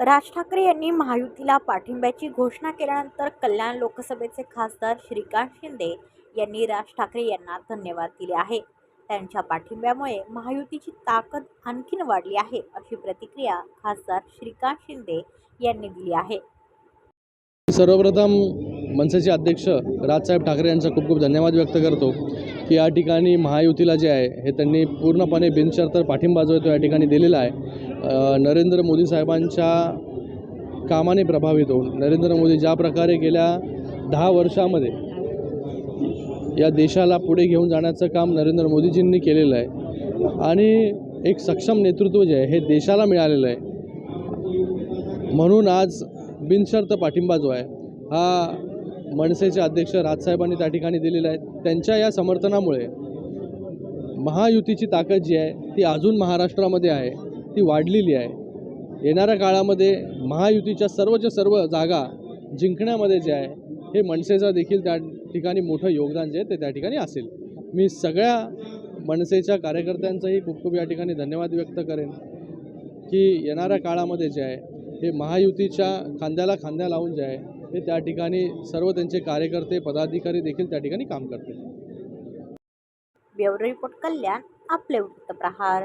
राज ठाकरे यांनी महायुतीला पाठिंब्याची घोषणा केल्यानंतर कल्याण लोकसभेचे खासदार श्रीकांत शिंदे यांनी राज ठाकरे यांना धन्यवाद दिले आहे. त्यांच्या पाठिंब्यामुळे महायुतीची ताकद आणखीन वाढली आहे अशी प्रतिक्रिया खासदार श्रीकांत शिंदे यांनी दिली आहे. सर्वप्रथम मनसेचे अध्यक्ष राजसाहेब ठाकरे यांचा खूप खूप धन्यवाद व्यक्त करतो की या ठिकाणी महायुतीला जे आहे हे त्यांनी पूर्णपणे बिनशर्त पाठिंबा जो आहे तो या ठिकाणी दिलेला आहे. नरेंद्र मोदी साहेबांच्या कामाने प्रभावित होऊन नरेंद्र मोदी ज्या प्रकारे गेल्या दहा वर्षामध्ये या देशाला पुढे घेऊन जाण्याचं काम नरेंद्र मोदीजींनी केलेलं आहे आणि एक सक्षम नेतृत्व जे आहे हे देशाला मिळालेलं आहे. म्हणून आज बिनशर्त पाठिंबा जो आहे हा मनसेचे अध्यक्ष राजसाहेबांनी त्या ठिकाणी दिलेला आहे. त्यांच्या या समर्थनामुळे महायुतीची ताकद जी आहे ती अजून महाराष्ट्रामध्ये आहे. ती वाढलेली आहे. येणाऱ्या काळामध्ये महायुतीच्या सर्वच्या सर्व जागा जिंकण्यामध्ये जे आहे हे मनसेचं देखील त्या ठिकाणी मोठं योगदान जे आहे ते त्या ठिकाणी असेल. मी सगळ्या मनसेच्या कार्यकर्त्यांचाही खूप खूप या ठिकाणी धन्यवाद व्यक्त करेन की येणाऱ्या काळामध्ये जे आहे हे महायुतीच्या खांद्याला खांद्या लावून जे आहे हे त्या ठिकाणी सर्व त्यांचे कार्यकर्ते पदाधिकारी देखील त्या ठिकाणी काम करतील. ब्युरो रिपोर्ट कल्याण आपले वृत्तप्रहार